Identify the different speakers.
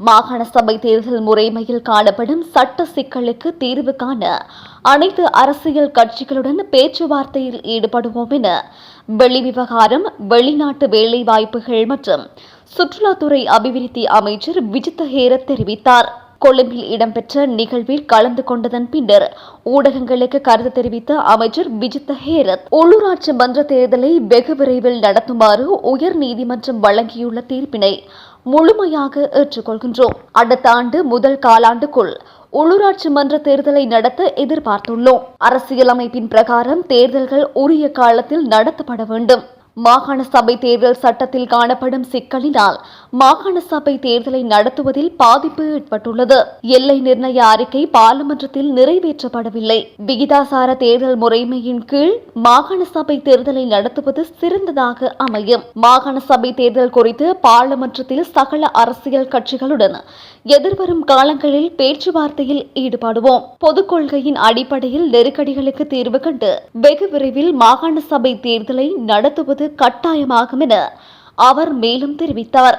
Speaker 1: மாகாண சபை தேர்தல் முறைமையில் காணப்படும் சட்ட சிக்கலுக்கு தீர்வு காண அனைத்து அரசியல் கட்சிகளுடன் பேச்சுவார்த்தையில் ஈடுபடுவோம் என வெளிவிவகாரம் வெளிநாட்டு வேலைவாய்ப்புகள் மற்றும் சுற்றுலாத்துறை அபிவிருத்தி அமைச்சர் விஜித்த ஹேரத் தெரிவித்தார். கொழும்பில் இடம்பெற்ற நிகழ்வில் கலந்து கொண்டதன் பின்னர் ஊடகங்களுக்கு கருத்து தெரிவித்த அமைச்சர் விஜித்த ஹேரத் உள்ளூராட்சி மன்ற தேர்தலை வெகு விரைவில் நடத்துமாறு உயர் நீதிமன்றம் வழங்கியுள்ள தீர்ப்பினை முழுமையாக ஏற்றுக்கொள்கின்றோம். அடுத்த ஆண்டு முதல் காலாண்டுக்குள் உள்ளூராட்சி மன்ற தேர்தலை நடத்த எதிர்பார்த்துள்ளோம். அரசியலமைப்பின் பிரகாரம் தேர்தல்கள் உரிய காலத்தில் நடத்தப்பட வேண்டும். மாகாண சபை தேர்தல் சட்டத்தில் காணப்படும் சிக்கலினால் மாகாண சபை தேர்தலை நடத்துவதில் பாதிப்பு ஏற்பட்டுள்ளது. எல்லை நிர்ணய அறிக்கை பாராளுமன்றத்தில் நிறைவேற்றப்படவில்லை. விகிதாசார தேர்தல் முறைமையின் கீழ் மாகாண சபை தேர்தலை நடத்துவது சிறந்ததாக அமையும். மாகாண சபை தேர்தல் குறித்து பாராளுமன்றத்தில் சகல அரசியல் கட்சிகளுடன் எதிர்வரும் காலங்களில் பேச்சுவார்த்தையில் ஈடுபடுவோம். பொதுக் கொள்கையின் அடிப்படையில் நெருக்கடிகளுக்கு தீர்வு கண்டு வெகு விரைவில் மாகாண சபை தேர்தலை நடத்துவது கட்டாயமாகும் என அவர் மேலும் தெரிவித்தார்.